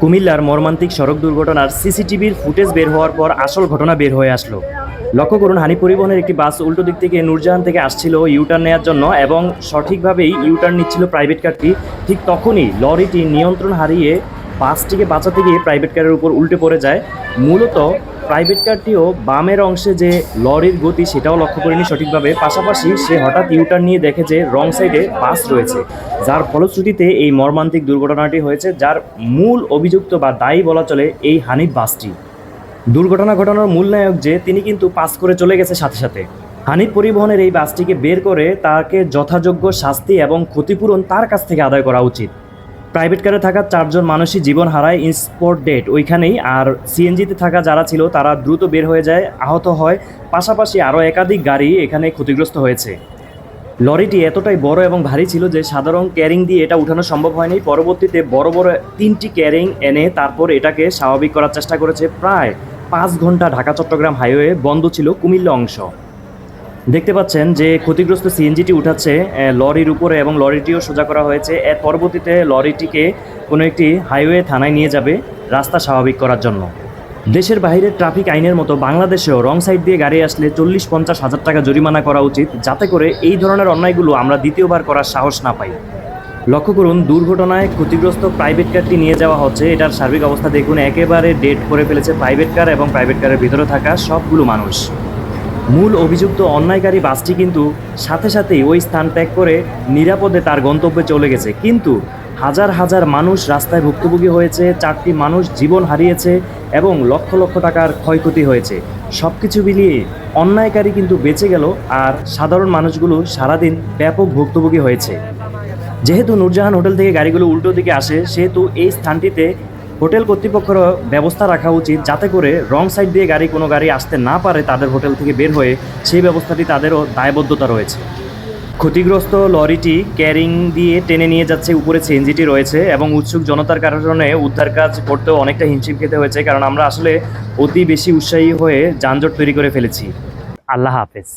কুমিল্লার মর্মান্তিক সড়ক দুর্ঘটনার সিসিটিভির ফুটেজ বের হওয়ার পর আসল ঘটনা বের হয়ে আসলো। লক্ষ্য করুন হানি পরিবহনের একটি বাস উল্টো দিক থেকে নূরজাহান থেকে আসছিল ইউটার্ন নেওয়ার জন্য এবং সঠিকভাবেই ইউটার্ন নিচ্ছিল প্রাইভেট কারটি ঠিক তখনই লরিটি নিয়ন্ত্রণ হারিয়ে বাসটিকে বাঁচাতে গিয়ে প্রাইভেট কারের উপর উল্টে পড়ে যায়। মূলত প্রাইভেট কারটিও বামের অংশে যে লরির গতি সেটাও লক্ষ্য করেনি সঠিকভাবে। পাশাপাশি সে হঠাৎ ইউটার নিয়ে দেখে যে রং সাইডে বাস রয়েছে। যার ফলশ্রুতিতে এই মর্মান্তিক দুর্ঘটনাটি হয়েছে, যার মূল অভিযুক্ত বা দায়ী বলা চলে এই হানিফ বাসটি। দুর্ঘটনা ঘটানোর মূল নায়ক যে, তিনি কিন্তু পাস করে চলে গেছে সাথে সাথে। হানিফ পরিবহনের এই বাসটিকে বের করে তাকে যথাযোগ্য শাস্তি এবং ক্ষতিপূরণ তার কাছ থেকে আদায় করা উচিত। প্রাইভেট কারে থাকা চারজন মানুষই জীবন হারায় ইনস্পট ডেট ওইখানেই। আর সিএনজিতে থাকা যারা ছিল, তারা দ্রুত বের হয়ে যায়, আহত হয়। পাশাপাশি আরও একাধিক গাড়ি এখানে ক্ষতিগ্রস্ত হয়েছে। লরিটি এতটাই বড় এবং ভারী ছিল যে সাধারণ ক্যারিং দিয়ে এটা উঠানো সম্ভব হয়নি। পরবর্তীতে বড় বড় তিনটি ক্যারিং এনে তারপর এটাকে স্বাভাবিক করার চেষ্টা করেছে প্রায় পাঁচ ঘণ্টা ঢাকা চট্টগ্রাম হাইওয়ে বন্ধ ছিল কুমিল্লা অংশ। দেখতে পাচ্ছেন যে ক্ষতিগ্রস্ত সিএনজিটি উঠাচ্ছে লরির উপরে এবং লরিটিও সোজা করা হয়েছে। এর পরবর্তীতে লরিটিকে কোনো একটি হাইওয়ে থানায় নিয়ে যাবে রাস্তা স্বাভাবিক করার জন্য। দেশের বাইরে ট্রাফিক আইনের মতো বাংলাদেশেও রং সাইড দিয়ে গাড়ি আসলে চল্লিশ পঞ্চাশ হাজার টাকা জরিমানা করা উচিত, যাতে করে এই ধরনের অন্যায়গুলো আমরা দ্বিতীয়বার করার সাহস না পাই। লক্ষ্য করুন, দুর্ঘটনায় ক্ষতিগ্রস্ত প্রাইভেট কারটি নিয়ে যাওয়া হচ্ছে। এটার সার্বিক অবস্থা দেখুন, একেবারে ডেট করে ফেলেছে প্রাইভেট কার এবং প্রাইভেট কারের ভিতরে থাকা সবগুলো মানুষ। মূল অভিযুক্ত অন্যায়কারী বাসটি কিন্তু সাথে সাথেই ওই স্থান ত্যাগ করে নিরাপদে তার গন্তব্যে চলে গেছে। কিন্তু হাজার হাজার মানুষ রাস্তায় ভুক্তভোগী হয়েছে, চারটি মানুষ জীবন হারিয়েছে এবং লক্ষ লক্ষ টাকার ক্ষয়ক্ষতি হয়েছে। সব কিছু মিলিয়ে অন্যায়কারী কিন্তু বেঁচে গেল আর সাধারণ মানুষগুলো সারাদিন ব্যাপক ভুক্তভোগী হয়েছে। যেহেতু নূরজাহান হোটেল থেকে গাড়িগুলো উল্টো দিকে আসে, সেহেতু এই স্থানটিতে হোটেল কর্তৃপক্ষের ব্যবস্থা রাখা উচিত যাতে করে রং সাইড দিয়ে গাড়ি, কোনো গাড়ি আসতে না পারে তাদের হোটেল থেকে বের হয়ে সেই ব্যবস্থাটি তাদেরও দায়বদ্ধতা রয়েছে। ক্ষতিগ্রস্ত লরিটি ক্যারিং দিয়ে টেনে নিয়ে যাচ্ছে, উপরে সিএনজিটি রয়েছে এবং উৎসুক জনতার কারণে উদ্ধার কাজ করতেও অনেকটা হিমশিম খেতে হয়েছে, কারণ আমরা আসলে অতি বেশি উৎসাহী হয়ে যানজট তৈরি করে ফেলেছি। আল্লাহ হাফেজ।